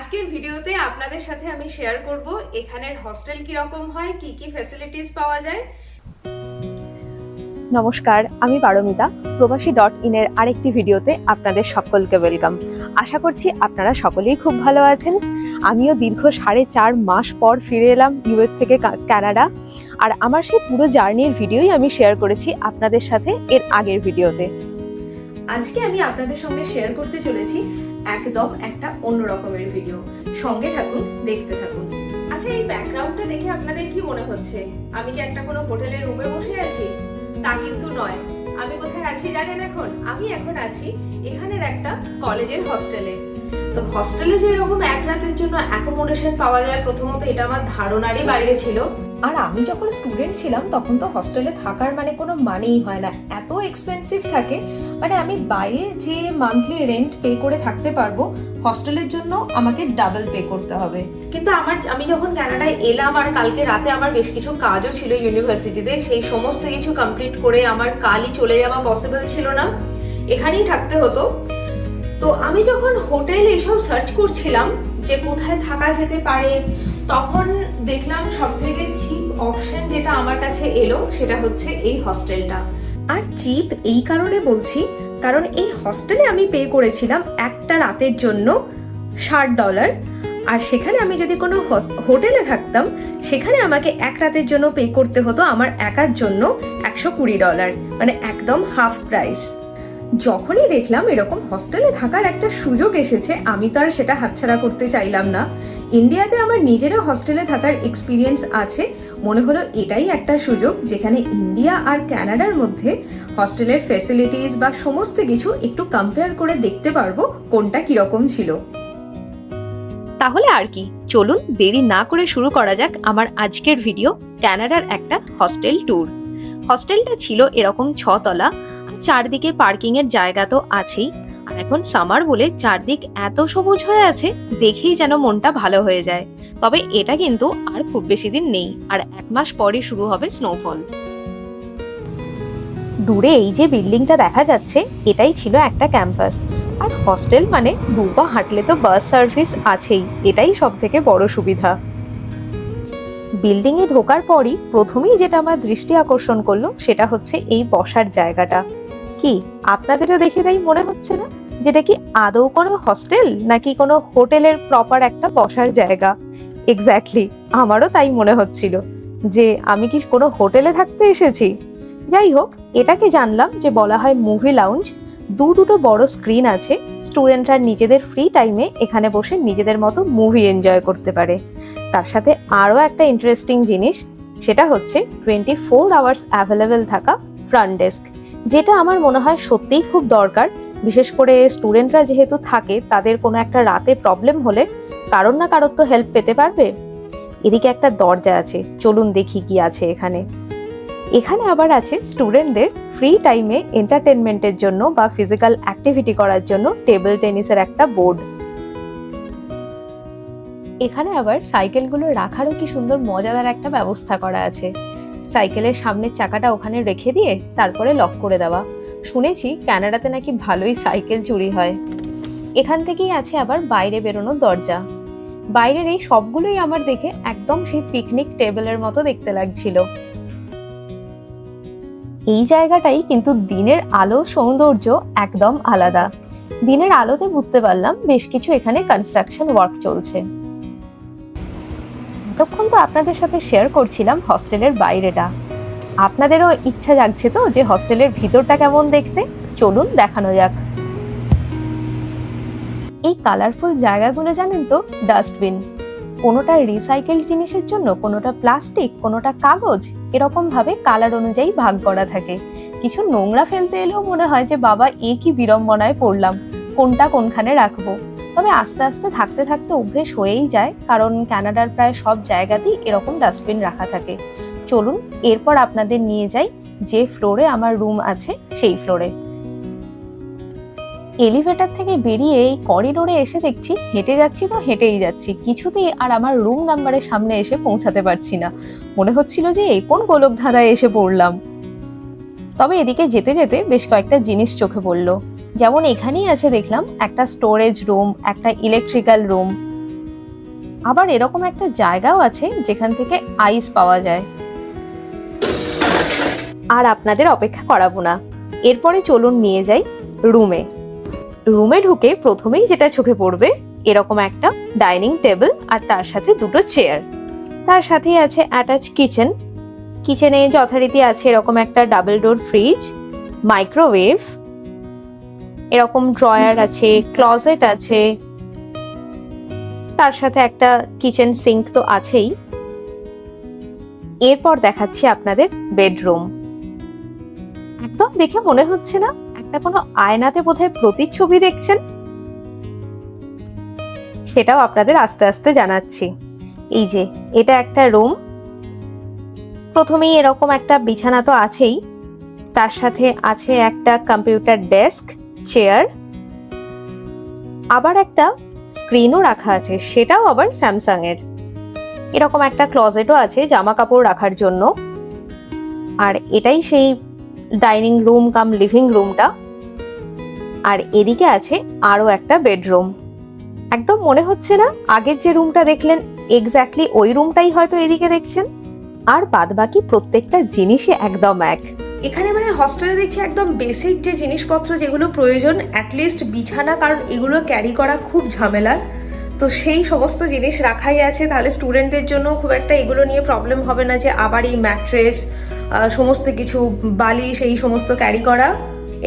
আজকের ভিডিওতে আপনাদের সাথে আমি শেয়ার করব এখানের হস্টেল কীরকম হয় কি কি ফ্যাসিলিটিস পাওয়া যায়। নমস্কার আমি পারমিতা প্রবাসী ডট ইনের আরেকটি ভিডিওতে আপনাদের সকলকে ওয়েলকাম আশা করছি আপনারা সকলেই খুব ভালো আছেন। আমিও দীর্ঘ সাড়ে চার মাস পর ফিরে এলাম ইউএস থেকে কানাডা আর আমার সেই পুরো জার্নির ভিডিওই আমি শেয়ার করেছি আপনাদের সাথে এর আগের ভিডিওতে। আজকে আমি আপনাদের সঙ্গে শেয়ার করতে চলেছি একদম একটা অন্য রকমের ভিডিও সঙ্গে থাকুন, দেখতে থাকুন। আচ্ছা এই ব্যাকগ্রাউন্ডটা দেখে আপনাদের কি মনে হচ্ছে? আমি কি একটা কোনো হোটেলের রুমে বসে আছি? তা কিন্তু নয়। আমি কোথায় আছি জানেন এখন? আমি এখন আছি এখানের একটা কলেজের হস্টেলে তো হস্টেলে যে এরকম এক রাতের জন্য অ্যাকোমোডেশন পাওয়া যায়, প্রথমত এটা আমার ধারণারই বাইরে ছিল। আর আমি যখন স্টুডেন্ট ছিলাম, তখন তো হস্টেলে থাকার মানে কোনো মানেই হয় না। এত এক্সপেন্সিভ থাকে মানে আমি বাইরে যে মান্থলি রেন্ট পে করে থাকতে পারব হস্টেলের জন্য আমাকে ডাবল পে করতে হবে। কিন্তু আমার, আমি যখন কানাডায় এলাম আর কালকে রাতে আমার বেশ কিছু কাজও ছিল ইউনিভার্সিটিতে সেই সমস্ত কিছু কমপ্লিট করে আমার কালই চলে যাওয়া পসিবল ছিল না। এখানেই থাকতে হতো। তো আমি যখন হোটেল এইসব সার্চ করছিলাম, যে কোথায় থাকা যেতে পারে তখন দেখলাম সব থেকে চিপ অপশন যেটা আমার কাছে এলো, সেটা হচ্ছে এই হস্টেলটা আর চিপ এই কারণে বলছি, কারণ এই হস্টেলে আমি পে করেছিলাম একটা রাতের জন্য ষাট ডলার আর সেখানে আমি যদি কোনো হোটেলে থাকতাম, সেখানে আমাকে এক রাতের জন্য পে করতে হতো আমার একার জন্য একশো কুড়ি ডলার মানে একদম হাফ প্রাইস যখনই দেখলাম এরকম হস্টেলে থাকার একটা সুযোগ এসেছে, আমি তো আর সেটা হাতছাড়া করতে চাইলাম না। ইন্ডিয়াতে আমার নিজেরও হস্টেলে থাকার এক্সপিরিয়েন্স আছে। মনে হলো এটাই একটা সুযোগ যেখানে ইন্ডিয়া আর কানাডার মধ্যে হস্টেলের ফেসিলিটিস বা সমস্ত কিছু একটু কম্পেয়ার করে দেখতে পারব কোনটা কীরকম ছিল। তাহলে আর কি, চলুন দেরি না করে শুরু করা যাক আমার আজকের ভিডিও ক্যানাডার একটা হস্টেল ট্যুর হস্টেলটা ছিল এরকম ছতলা চারদিকে পার্কিং এর জায়গা তো আছেই। এখন সামার বলে চারদিক এত সবুজ হয়ে আছে, দেখেই যেন মনটা ভালো হয়ে যায়। তবে এটা কিন্তু আর খুব বেশি দিন নেই, আর এক মাস পরই শুরু হবে স্নোফল দূরে এই যে বিল্ডিংটা দেখা যাচ্ছে, এটাই ছিল একটা ক্যাম্পাস আর হস্টেল মানে দু পা হাঁটলে তো বাস সার্ভিস আছেই, এটাই সব থেকে বড় সুবিধা। বিল্ডিংয়ে ঢোকার পরই প্রথমেই যেটা আমার দৃষ্টি আকর্ষণ করল, সেটা হচ্ছে এই বসার জায়গাটা। কি আপনাদেরও দেখে তাই মনে হচ্ছে না? যেটা কি আদৌ কোনো হস্টেল নাকি কোনো হোটেলের প্রপার একটা বসার জায়গা? এক্স্যাক্টলি আমারও তাই মনে হচ্ছিল। যে আমি কি কোনো হোটেলে থাকতে এসেছি? যাই হোক, এটাকে জানলাম যে বলা হয় মুভি লাউঞ্জ দু দুটো বড় স্ক্রিন আছে। স্টুডেন্টরা নিজেদের ফ্রি টাইমে এখানে বসে নিজেদের মতো মুভি এনজয় করতে পারে। তার সাথে আরও একটা ইন্টারেস্টিং জিনিস, সেটা হচ্ছে টোয়েন্টি ফোর আওয়ার্স অ্যাভেলেবেল থাকা ফ্রন্ট ডেস্ক যেটা আমার মনে হয় সত্যিই খুব দরকার। বিশেষ করে স্টুডেন্টরা যেহেতু থাকে, তাদের কোনো একটা রাতে প্রবলেম হলে কারোর না কারোর তো হেল্প পেতে পারবে। এদিকে একটা দরজা আছে, চলুন দেখি কি আছে এখানে। এখানে আবার আছে স্টুডেন্টদের ফ্রি টাইমে এন্টারটেনমেন্টের জন্য বা ফিজিক্যাল অ্যাক্টিভিটি করার জন্য টেবিল টেনিসের একটা বোর্ড এখানে আবার সাইকেলগুলো রাখারও কি সুন্দর, মজাদার একটা ব্যবস্থা করা আছে। সাইকেলের সামনের চাকাটা ওখানে রেখে দিয়ে তারপরে লক করে দেওয়া। শুনেছি কানাডাতে নাকি ভালোই সাইকেল চুরি হয়। এখান থেকেই আছে আবার বাইরে বেরোনোর দরজা। বাইরের এই সবগুলোই আমার দেখে একদম সেই পিকনিক টেবিলের মতো দেখতে লাগছিল। এই জায়গাটাই কিন্তু দিনের আলো সৌন্দর্য একদম আলাদা। দিনের আলোতে বুঝতে পারলাম বেশ কিছু এখানে কনস্ট্রাকশন ওয়ার্ক চলছে। এতক্ষণ তো আপনাদের সাথে শেয়ার করছিলাম হস্টেলের বাইরেটা। আপনাদেরও ইচ্ছা জাগছে তো যে হস্টেলের ভিতরটা কেমন দেখতে? চলুন দেখানো যাক। এই কালারফুল জায়গাগুলো জানেন তো? ডাস্টবিন কোনোটা রিসাইকেল জিনিসের জন্য, কোনোটা প্লাস্টিক কোনোটা কাগজ এরকম ভাবে কালার অনুযায়ী ভাগ করা থাকে। কিছু নোংরা ফেলতে এলেও মনে হয় যে, বাবা, এ কি বিড়ম্বনায় পড়লাম। কোনটা কোনখানে রাখব? তবে আস্তে আস্তে থাকতে থাকতে অভ্যেস হয়েই যায়, কারণ কানাডার প্রায় সব জায়গাতেই এরকম ডাস্টবিন রাখা থাকে। চলুন, এরপর আপনাদের নিয়ে যাই যে ফ্লোরে আমার রুম আছে, সেই ফ্লোরে এলিভেটর থেকে বেরিয়ে এই করিডোরে এসে দেখছি, হেঁটে যাচ্ছি তো হেঁটেই যাচ্ছি। কিছুতেই আর আমার রুম নাম্বারের সামনে এসে পৌঁছাতে পারছি না। মনে হচ্ছিল যে এই কোন গোলক ধাঁধায় এসে পড়লাম। তবে এদিকে যেতে যেতে বেশ কয়েকটা জিনিস চোখে পড়ল। যেমন এখানেই আছে দেখলাম, একটা স্টোরেজ রুম একটা ইলেকট্রিক্যাল রুম আবার এরকম একটা জায়গাও আছে যেখান থেকে আইস পাওয়া যায়। আর আপনাদের অপেক্ষা করাবো না। এরপরে চলুন নিয়ে যাই রুমে রুমে ঢুকে প্রথমেই যেটা চোখে পড়বে, এরকম একটা ডাইনিং টেবিল আর তার সাথে দুটো চেয়ার তার সাথেই আছে অ্যাটাচ কিচেন কিচেনে যথারীতি আছে এরকম একটা ডাবল ডোর ফ্রিজ মাইক্রোওয়েভ এরকম ড্রয়ার আছে ক্লজেট আছে তার সাথে একটা কিচেন সিঙ্ক তো আছেই। এরপর দেখাচ্ছি আপনাদের বেডরুম একদম দেখে মনে হচ্ছে না একটা কোনো আয়নাতে বোধহয় প্রতিচ্ছবি দেখছেন? সেটাও আপনাদের আস্তে আস্তে জানাচ্ছি। এই যে এটা একটা রুম প্রথমেই এরকম একটা বিছানা তো আছেই। তার সাথে আছে একটা কম্পিউটার ডেস্ক চেয়ার আবার একটা স্ক্রিনও রাখা আছে, সেটাও আবার স্যামসাং এর। এরকম একটা ক্লজেটও আছে জামা কাপড় রাখার জন্য। আর এটাই সেই ডাইনিং রুম কাম লিভিং রুমটা আর এদিকে আছে আরও একটা বেডরুম একদম মনে হচ্ছে না আগের যে রুমটা দেখলেন এক্স্যাক্টলি ওই রুমটাই হয়তো এদিকে দেখছেন। আর বাদবাকি প্রত্যেকটা জিনিসই একদম এক। এখানে মানে হস্টেলে দেখছি একদম বেসিক যে জিনিসপত্র যেগুলো প্রয়োজন অ্যাটলিস্ট বিছানা, কারণ এগুলো ক্যারি করা খুব ঝামেলার। তো সেই সমস্ত জিনিস রাখাই আছে, তাহলে স্টুডেন্টদের জন্য খুব একটা এগুলো নিয়ে প্রবলেম হবে না যে আবার এই ম্যাট্রেস সমস্ত কিছু, বালিশ, এই সমস্ত ক্যারি করা।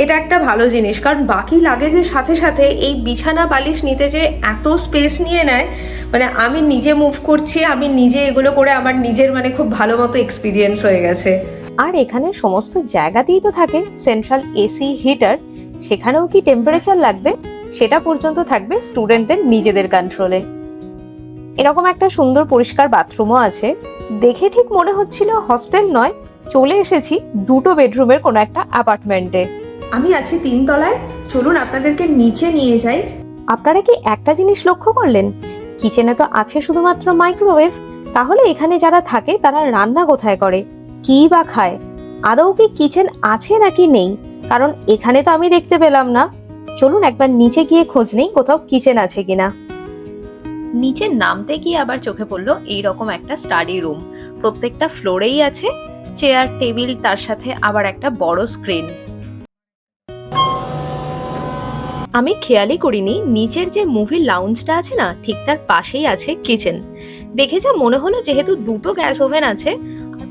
এটা একটা ভালো জিনিস, কারণ বাকি লাগেজের সাথে সাথে এই বিছানা, বালিশ নিতে যে এত স্পেস নিয়ে নেয় মানে আমি নিজে মুভ করছি, আমি নিজে এগুলো করে আমার নিজের মানে খুব ভালো মতো এক্সপিরিয়েন্স হয়ে গেছে। আর এখানে সমস্ত জায়গাতেই তো থাকে সেন্ট্রাল এসি হিটার সেখানেও কি টেম্পারেচার লাগবে? সেটা পর্যন্ত থাকবে স্টুডেন্টদের নিজেদের কন্ট্রোলে এরকম একটা সুন্দর পরিষ্কার বাথরুমও আছে। দেখে ঠিক মনে হচ্ছিল হস্টেল নয় চলে এসেছি দুটো বেডরুমের কোনো একটা অ্যাপার্টমেন্টে আমি আছি তিনতলায় চলুন আপনাদেরকে নিচে নিয়ে যাই। আপনারা কি একটা জিনিস লক্ষ্য করলেন? কিচেনে তো আছে শুধুমাত্র মাইক্রোওয়েভ তাহলে এখানে যারা থাকে তারা রান্না কোথায় করে? কি বা খায়? আদৌ কি কিচেন আছে নাকি নেই? কারণ এখানে তো আমি দেখতে পেলাম না। চলুন একবার নিচে গিয়ে খোঁজ নেই কোথাও কিচেন আছে কিনা। নিচে নামতে গিয়ে আবার চোখে পড়ল এইরকম একটা স্টাডি রুম প্রত্যেকটা ফ্লোরেই আছে। চেয়ার টেবিল তার সাথে আবার একটা বড় স্ক্রিন আমি খেয়ালই করিনি, নিচের যে মুভি লাউঞ্জটা আছে না, ঠিক তার পাশেই আছে কিচেন। দেখে যা মনে হলো যেহেতু দুটো গ্যাস ওভেন আছে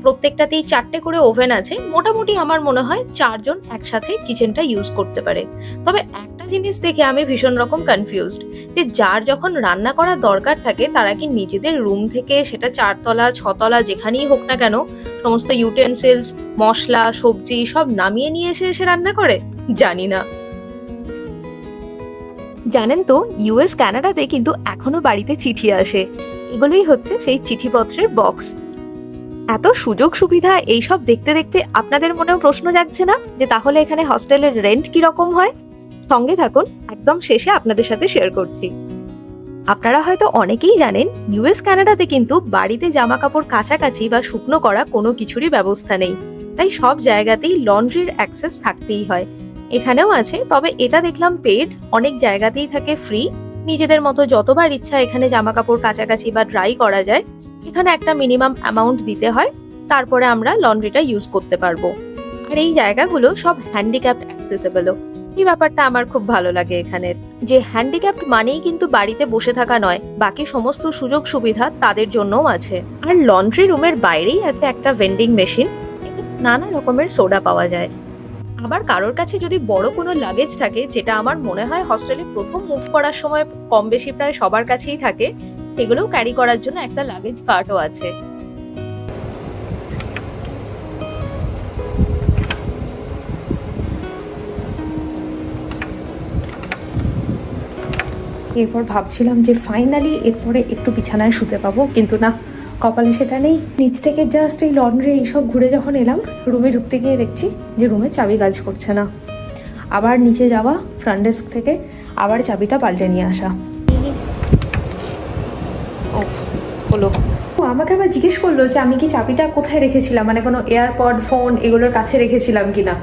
প্রত্যেকটাতেই চারটে করে ওভেন আছে। মোটামুটি আমার মনে হয় চারজন একসাথে কিচেনটা ইউজ করতে পারে। তবে একটা জিনিস দেখে আমি ভীষণ রকম কনফিউজড যে যার যখন রান্না করার দরকার থাকে, তারা কি নিজেদের রুম থেকে সেটা চারতলা, ছতলা যেখানেই হোক না কেন, সমস্ত ইউটেন্সিলস মশলা, সবজি সব নামিয়ে নিয়ে এসে এসে রান্না করে? জানি না। জানেন তো ইউএস কানাডাতে কিন্তু এখনও বাড়িতে চিঠি আসে। এগুলোই হচ্ছে সেই চিঠিপত্রের বক্স এত সুযোগ সুবিধা এইসব দেখতে দেখতে আপনাদের মনেও প্রশ্ন জাগছে না যে তাহলে এখানে হস্টেলের রেন্ট কি রকম হয়? সঙ্গে থাকুন, একদম শেষে আপনাদের সাথে শেয়ার করছি। আপনারা হয়তো অনেকেই জানেন ইউএস কানাডাতে কিন্তু বাড়িতে জামা কাপড় কাছাকাছি বা শুকনো করা কোনো কিছুরই ব্যবস্থা নেই। তাই সব জায়গাতেই লন্ড্রির অ্যাক্সেস থাকতেই হয়। এখানেও আছে, তবে এটা দেখলাম পেড অনেক জায়গাতেই থাকে ফ্রি নিজেদের মতো যতবার ইচ্ছা এখানে জামা কাপড় কাছাকাছি বা ড্রাই করা যায় এখানে একটা মিনিমাম অ্যামাউন্ট দিতে হয়, তারপরে আমরা লন্ড্রিটা ইউজ করতে পারব। আর এই জায়গাগুলো সব হ্যান্ডিক্যাপ্ট অ্যাক্সেসেবলও এই ব্যাপারটা আমার খুব ভালো লাগে এখানের যে হ্যান্ডিক্যাপ্ট মানেই কিন্তু বাড়িতে বসে থাকা নয়, বাকি সমস্ত সুযোগ সুবিধা তাদের জন্যও আছে। আর লন্ড্রি রুমের বাইরেই আছে একটা ভেন্ডিং মেশিন নানা রকমের সোডা পাওয়া যায়। আবার কারোর কাছে যদি বড় কোনো লাগেজ থাকে, যেটা আমার মনে হয় হস্টেলে প্রথম মুভ করার সময় কম বেশি প্রায় সবার কাছেই থাকে সেগুলোও ক্যারি করার জন্য একটা লাগেজ কার্টও আছে। এরপর ভাবছিলাম যে ফাইনালি এরপরে একটু বিছানায় শুতে পাবো, কিন্তু না, কপালে সেটা নেই। নিচ থেকে জাস্ট এই লন্ড্রি এইসব ঘুরে যখন এলাম রুমে ঢুকতে গিয়ে দেখছি যে রুমে চাবি কাজ করছে না। আবার নিচে যাওয়া ফ্রন্ট ডেস্ক থেকে আবার চাবিটা পাল্টে নিয়ে আসা। হলো। ও আমাকে আবার জিজ্ঞেস করল যে আমি কি চাবিটা কোথায় রেখেছিলাম? মানে কোনো এয়ারপড ফোন এগুলোর কাছে রেখেছিলাম কি না?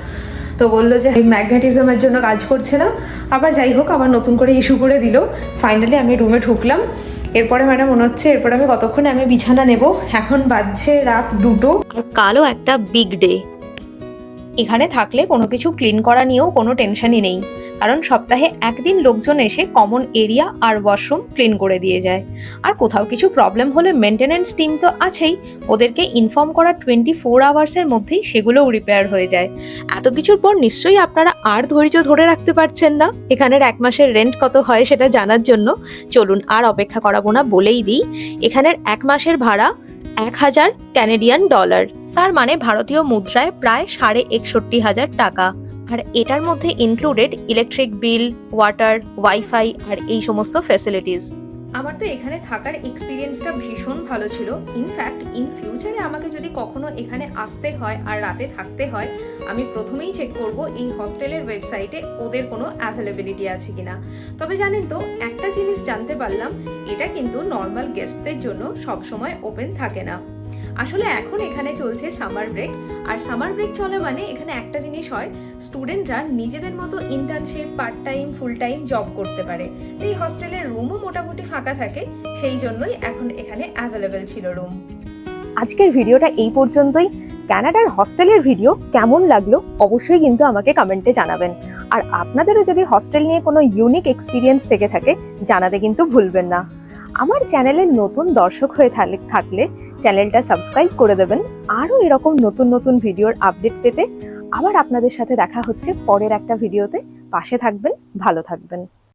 তো বলল যে ম্যাগনেটিজমের জন্য কাজ করছে না। আবার যাই হোক আবার নতুন করে ইস্যু করে দিল। ফাইনালি আমি রুমে ঢুকলাম। এরপরে ম্যাডাম মনে হচ্ছে এরপরে আমি কতক্ষণে আমি বিছানা নেব? এখন বাজছে রাত দুটো। আর কালও একটা বিগ ডে এখানে থাকলে কোনো কিছু ক্লিন করা নিয়েও কোনো টেনশনই নেই। কারণ সপ্তাহে একদিন লোকজন এসে কমন এরিয়া আর ওয়াশরুম ক্লিন করে দিয়ে যায়। আর কোথাও কিছু প্রবলেম হলে মেনটেনেন্স টিম তো আছেই, ওদেরকে ইনফর্ম করা টোয়েন্টি ফোর আওয়ার্সের মধ্যেই সেগুলোও রিপেয়ার হয়ে যায়। এত কিছুর পর নিশ্চয়ই আপনারা আর ধৈর্য ধরে রাখতে পারছেন না। এখানের এক মাসের রেন্ট কত হয় সেটা জানার জন্য চলুন আর অপেক্ষা করাবো না বলেই দিই। এখানের এক মাসের ভাড়া এক হাজার ক্যানেডিয়ান ডলার তার মানে ভারতীয় মুদ্রায় প্রায় সাড়ে একষট্টি হাজার টাকা। আর এটার মধ্যে included electric bill water wifi আর এই সমস্ত ফ্যাসিলিটিস আমার তো এখানে থাকার এক্সপিরিয়েন্সটা ভীষণ ভালো ছিল। ইনফ্যাক্ট ইন ফিউচারে আমাকে যদি কখনো এখানে আসতে হয় আর রাতে থাকতে হয়, আমি প্রথমেই চেক করব এই হস্টেলের ওয়েবসাইটে ওদের কোনো অ্যাভেলেবিলিটি আছে কিনা। তবে জানেন তো, একটা জিনিস জানতে পারলাম, এটা কিন্তু নর্মাল গেস্টদের জন্য সবসময় ওপেন থাকে না। আসলে এখন এখানে চলছে সামার ব্রেক আর সামার ব্রেক চলে মানে এখানে একটা জিনিস হয় স্টুডেন্টরা নিজেদের মতো internship part time full time job করতে পারে। এই হস্টেলের রুমও মোটামুটি ফাঁকা থাকে, সেই জন্যই এখন এখানে অ্যাভেলেবেল ছিল রুম আজকের ভিডিওটা এই পর্যন্তই। ক্যানাডার হস্টেলের ভিডিও কেমন লাগল অবশ্যই কিন্তু আমাকে কমেন্টে জানাবেন। আর আপনাদেরও যদি হস্টেল নিয়ে কোনো ইউনিক এক্সপিরিয়েন্স থেকে থাকে, জানাতে কিন্তু ভুলবেন না। আমার চ্যানেলের নতুন দর্শক হয়ে থাকলে থাকলে চ্যানেলটা সাবস্ক্রাইব করে দেবেন। আরও এরকম নতুন নতুন ভিডিওর আপডেট পেতে আবার আপনাদের সাথে দেখা হচ্ছে পরের একটা ভিডিওতে। পাশে থাকবেন, ভালো থাকবেন।